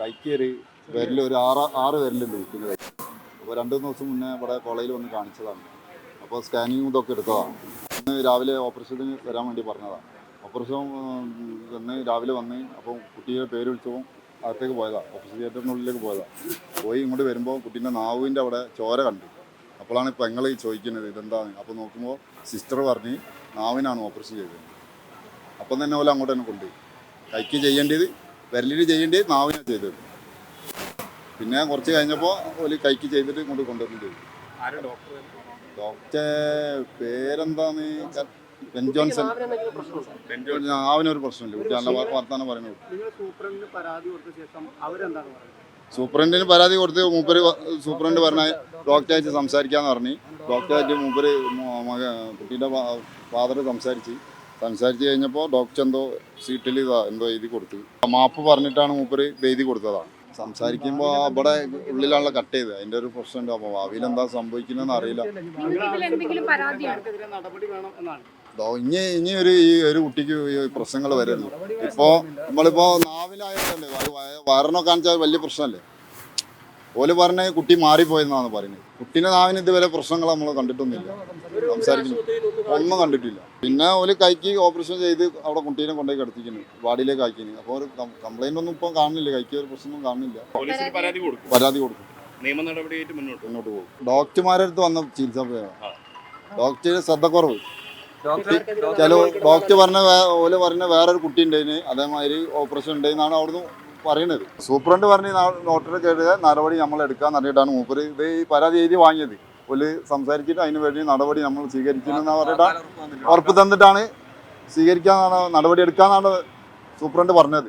കൈക്ക് വിരൽ ഒരു ആറ് ആറ് വിരലുണ്ട് കുട്ടിന്റെ കൈ. അപ്പോൾ രണ്ട് മൂന്ന് ദിവസം മുന്നേ ഇവിടെ കോളേജിൽ വന്ന് കാണിച്ചതാണ്. അപ്പോൾ സ്കാനിങ് ഇതൊക്കെ എടുത്തതാണ് ഇന്ന് രാവിലെ ഓപ്പറേഷന് വരാൻ വേണ്ടി പറഞ്ഞതാണ് ഓപ്പറേഷൻ തന്നെ രാവിലെ വന്ന് അപ്പോൾ കുട്ടിയെ പേര് വിളിച്ചപ്പോൾ അകത്തേക്ക് പോയതാണ് ഓപ്പറേഷൻ ഉള്ളിലേക്ക് പോയതാണ് പോയി ഇങ്ങോട്ട് വരുമ്പോൾ കുട്ടീന്റെ നാവിന്റെ അവിടെ ചോര കണ്ടു. അപ്പോഴാണ് ഇപ്പോൾ ഞങ്ങൾ ചോദിക്കുന്നത് ഇതെന്താണ് അപ്പോൾ നോക്കുമ്പോൾ സിസ്റ്റർ പറഞ്ഞ് നാവിനാണ് ഓപ്പറേഷൻ ചെയ്തത്. അപ്പം തന്നെ പോലെ അങ്ങോട്ട് തന്നെ കൊണ്ടുപോയി. കൈക്ക് ചെയ്യേണ്ടത് വിരലിൽ ചെയ്യേണ്ടി നാവിനാണ് ചെയ്തത്. പിന്നെ കുറച്ച് കഴിഞ്ഞപ്പോൾ ഒരു കൈക്ക് ചെയ്തിട്ട് ഇങ്ങോട്ട് കൊണ്ടുവന്നു ചെയ്തു. ആരും ഡോക്ടർ ഡോക്ടർ പേരെന്താന്ന് ബെൻ ജോൺസൺ. നാവിനൊരു പ്രശ്നമില്ല. കുട്ടി നല്ല വർത്താനം പറയുന്നത് നിങ്ങൾ സൂപ്രണ്ടിന് പരാതി കൊടുത്ത ശേഷം അവരെന്താണ് പറയുന്നത്? സൂപ്രണ്ടിന് പരാതി കൊടുത്ത് മൂപ്പര് സൂപ്രണ്ട് പറഞ്ഞ ഡോക്ടറായിട്ട് സംസാരിക്കാന്ന് പറഞ്ഞു. ഡോക്ടറായിട്ട് മൂപ്പര് കുട്ടീന്റെ ഫാദർ സംസാരിച്ച്. സംസാരിച്ച് കഴിഞ്ഞപ്പോൾ ഡോക്ടർ എന്തോ സീറ്റിൽ ഇതാ എന്തോ എഴുതി കൊടുത്തു. മാപ്പ് പറഞ്ഞിട്ടാണ് മൂപ്പര് ഇത് എഴുതി കൊടുത്തതാണ് സംസാരിക്കുമ്പോൾ അവിടെ ഉള്ളിലാണല്ലോ കട്ട് ചെയ്ത് അതിന്റെ ഒരു പ്രശ്നം അപ്പോൾ ഭാവിയിൽ എന്താ സംഭവിക്കുന്നതെന്ന് അറിയില്ല. ഇനി ഇനി ഒരു ഈ ഒരു കുട്ടിക്ക് പ്രശ്നങ്ങൾ വരുന്നു. ഇപ്പോ നമ്മളിപ്പോ നാവിലായതല്ലേ അത് വയ- വയറിനൊക്കെ കാണിച്ചാൽ വലിയ പ്രശ്നമല്ലേ? ഓൽ പറഞ്ഞ കുട്ടി മാറിപ്പോയെന്നാണ് പറയുന്നത്. കുട്ടീനെ നാവിന് ഇതുവരെ പ്രശ്നങ്ങൾ നമ്മൾ കണ്ടിട്ടൊന്നുമില്ല. സംസാരിക്കുന്നു. ഒന്നും കണ്ടിട്ടില്ല. പിന്നെ ഓൽ കൈക്ക് ഓപ്പറേഷൻ ചെയ്ത് അവിടെ കുട്ടീനെ കൊണ്ടുപോയി കിടത്തിക്കുന്നു. വാടിയിലേക്ക് ആക്കിന് അപ്പോൾ ഒരു കംപ്ലൈന്റ് ഒന്നും ഇപ്പം കാണുന്നില്ല. കൈക്ക് ഒരു പ്രശ്നമൊന്നും കാണുന്നില്ല. പരാതി കൊടുക്കും. പരാതി കൊടുക്കും. നിയമ നടപടിയായിട്ട് മുന്നോട്ട് മുന്നോട്ട് പോകും. ഡോക്ടർമാരടുത്ത് അടുത്ത് വന്ന ചികിത്സ ഡോക്ടർ ശ്രദ്ധക്കുറവ്. ചില ഡോക്ടർ പറഞ്ഞ ഓൽ പറഞ്ഞ വേറൊരു കുട്ടി ഉണ്ടായിന് അതേമാതിരി ഓപ്പറേഷൻ ഉണ്ടായിന്നാണ് അവിടുന്ന് പറയുന്നത് സൂപ്രണ്ട് പറഞ്ഞ് നോട്ടറി കേട്ട് നടപടി നമ്മൾ എടുക്കാന്ന് പറഞ്ഞിട്ടാണ് മൂപ്പര് ഇത് ഈ പരാതി എഴുതി വാങ്ങിയത്. ഒരു സംസാരിച്ചിട്ട് അതിന് വേണ്ടി നടപടി നമ്മൾ സ്വീകരിക്കുന്നെന്ന് പറഞ്ഞിട്ടാണ് ഉറപ്പ് തന്നിട്ടാണ് സ്വീകരിക്കാന്നാണ് നടപടി എടുക്കാന്നാണ് സൂപ്രണ്ട് പറഞ്ഞത്.